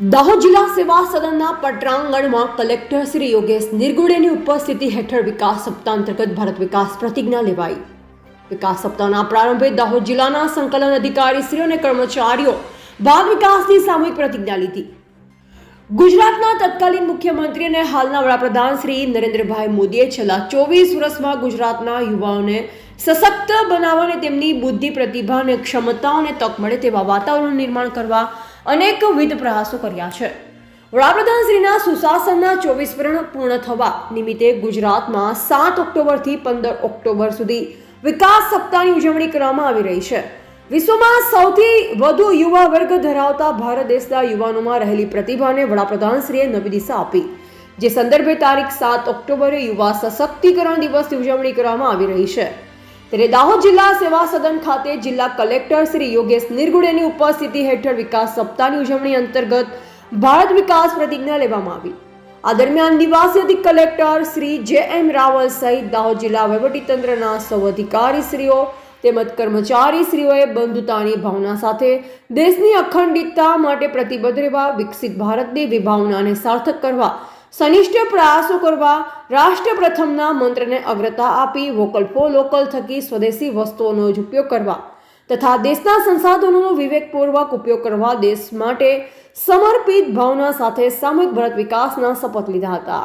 દાહોદ જિલ્લા સેવા સદનના પટરાંગણમાં કલેક્ટર શ્રી યોગેશ નિર્ગુડેની ઉપસ્થિતિ હેઠળ વિકાસ સપ્તાહ અંતર્ગત ભારત વિકાસ પ્રતિજ્ઞા લેવાઈ. વિકાસ સપ્તાહના પ્રારંભે દાહોદ જિલ્લાના સંકલન અધિકારી શ્રી અને કર્મચારીઓ ભાગ વિકાસની સામૂહિક પ્રતિજ્ઞા લીધી. ગુજરાતના તત્કાલીન મુખ્યમંત્રી અને હાલના વડાપ્રધાન શ્રી નરેન્દ્રભાઈ મોદીએ છેલ્લા ચોવીસ વર્ષમાં ગુજરાતના યુવાઓને સશક્ત બનાવવા અને તેમની બુદ્ધિ, પ્રતિભા અને ક્ષમતાઓને તક મળે તેવા વાતાવરણ નિર્માણ કરવા અનેકવિધ પ્રયાસો કર્યા છે. વડાપ્રધાન શ્રીના સુશાસનના ચોવીસ વર્ણ પૂર્ણ થવા નિમિત્તે ગુજરાતમાં સાત ઓક્ટોબરથી પંદર ઓક્ટોબર સુધી વિકાસ સપ્તાહની ઉજવણી કરવામાં આવી રહી છે. વિશ્વમાં સૌથી વધુ યુવા વર્ગ ધરાવતા ભારત દેશના યુવાનોમાં રહેલી પ્રતિભાને વડાપ્રધાનશ્રીએ નવી દિશા આપી. જે સંદર્ભે તારીખ સાત ઓક્ટોબરે યુવા સશક્તિકરણ દિવસની ઉજવણી કરવામાં આવી રહી છે. ત્યારે દાહોદ જિલ્લા સેવા સદન ખાતે જિલ્લા કલેક્ટર શ્રી યોગેશ નિર્ગુડેની ઉપસ્થિતિ હેઠળ વિકાસ સપ્તાહની ઉજવણી અંતર્ગત ભારત વિકાસ પ્રતિજ્ઞા લેવામાં આવી. આ દરમિયાન નિવાસી કલેક્ટર શ્રી જે એમ રાવલ સહિત દાહોદ જિલ્લા વહીવટીતંત્રના સૌ અધિકારીશ્રીઓ તેમજ કર્મચારીશ્રીઓએ બંધુતાની ભાવના સાથે દેશની અખંડિતતા માટે પ્રતિબદ્ધ રહેવા, વિકસિત ભારતની વિભાવનાને સાર્થક કરવા સનિષ્ઠ પ્રયાસો કરવા રાષ્ટ્ર પ્રથમના મંત્રને અગ્રતા આપી વોકલ ફોર લોકલ થકી સ્વદેશી વસ્તુઓનો જ ઉપયોગ કરવા તથા દેશના સંસાધનોનો વિવેકપૂર્વક ઉપયોગ કરવા દેશ માટે સમર્પિત ભાવના સાથે સામૂહિક ભારત વિકાસના શપથ લીધા હતા.